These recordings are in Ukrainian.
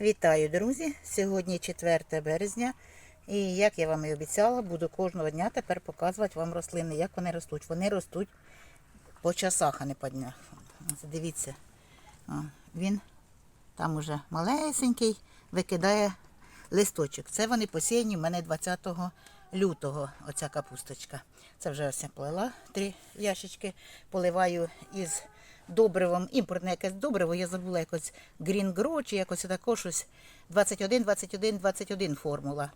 Вітаю, друзі! Сьогодні 4 березня. І як я вам і обіцяла, буду кожного дня тепер показувати вам рослини, як вони ростуть. Вони ростуть по часах, а не по днях. Дивіться, він там уже малесенький, викидає листочок. Це вони посіяні в мене 20 лютого, оця капусточка. Це вже ось я плела три ящички, поливаю із добривом, імпортне якесь добриво, я забула якось Green Grow чи якось тако щось 21, 21, 21 формула.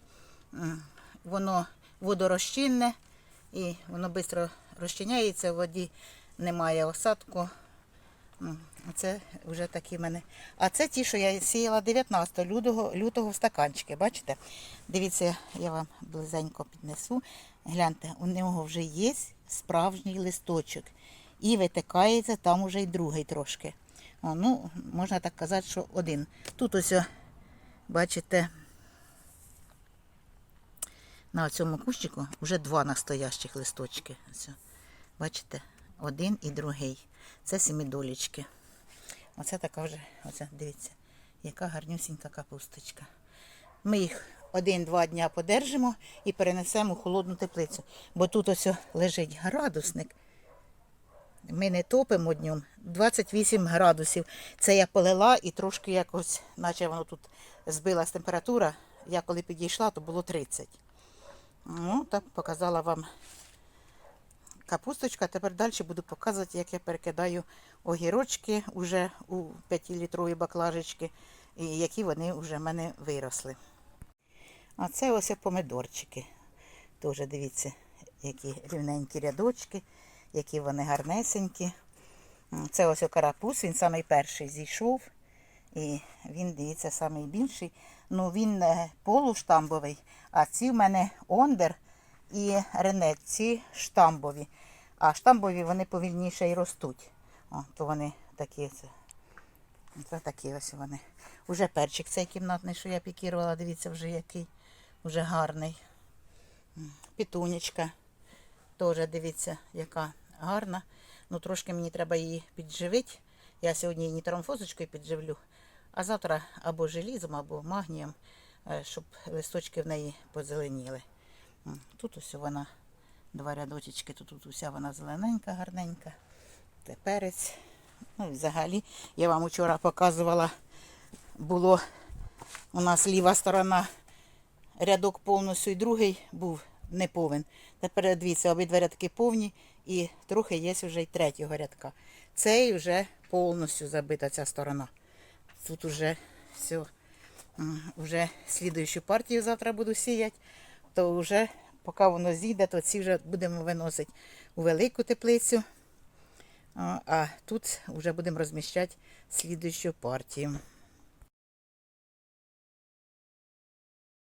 Воно водорозчинне і воно швидко розчиняється в воді, немає осадку. Це вже такі мене. А це ті, що я сіяла 19 лютого, лютого в стаканчики. Бачите? Дивіться, я вам близенько піднесу. Гляньте, у нього вже є справжній листочок. І витикається там уже й другий трошки. О, ну, можна так казати, що один. Тут ось, бачите, на цьому кущику вже два настоящих листочки. Ось, бачите, один і другий. Це семидолічки. Оце така вже, оце, дивіться, яка гарнюсінька капусточка. Ми їх один-два дня подержимо і перенесемо у холодну теплицю. Бо тут ось лежить градусник. Ми не топимо днем. 28 градусів. Це я полила і трошки якось, наче воно тут збилась температура. Я коли підійшла, то було 30. Ну, так показала вам капусточка. Тепер далі буду показувати, як я перекидаю огірочки уже у 5-літрові баклажечки, і які вони вже в мене виросли. А це ось помидорчики. Теж дивіться, які рівненькі рядочки, які вони гарнесенькі. Це ось карапуз, він самий перший зійшов. І він, дивіться, самий більший. Ну, він е, полуштамбовий, а ці в мене ондер і ренет, ці штамбові. А штамбові вони повільніше і ростуть. О, то вони такі. Це, це такі ось вони. Уже перчик цей кімнатний, що я пікірувала, дивіться, вже який. Уже гарний. Пітунечка. Теж дивіться, яка гарна. Ну, трошки мені треба її підживити. Я сьогодні її нітромфозочкою підживлю, а завтра або желізом, або магнієм, е, щоб листочки в неї позеленіли. Тут ось вона, два рядочки, тут, тут уся вона зелененька, гарненька. Це перець. Ну, взагалі, я вам вчора показувала, було у нас ліва сторона рядок повністю і другий був не повен. Тепер дивіться, обидва рядки повні і трохи є вже й третього рядка. Цей вже повністю забита ця сторона. Тут вже все, вже слідуючу партію завтра буду сіяти, то вже поки воно зійде, то ці вже будемо виносити у велику теплицю. А тут вже будемо розміщати слідуючу партію.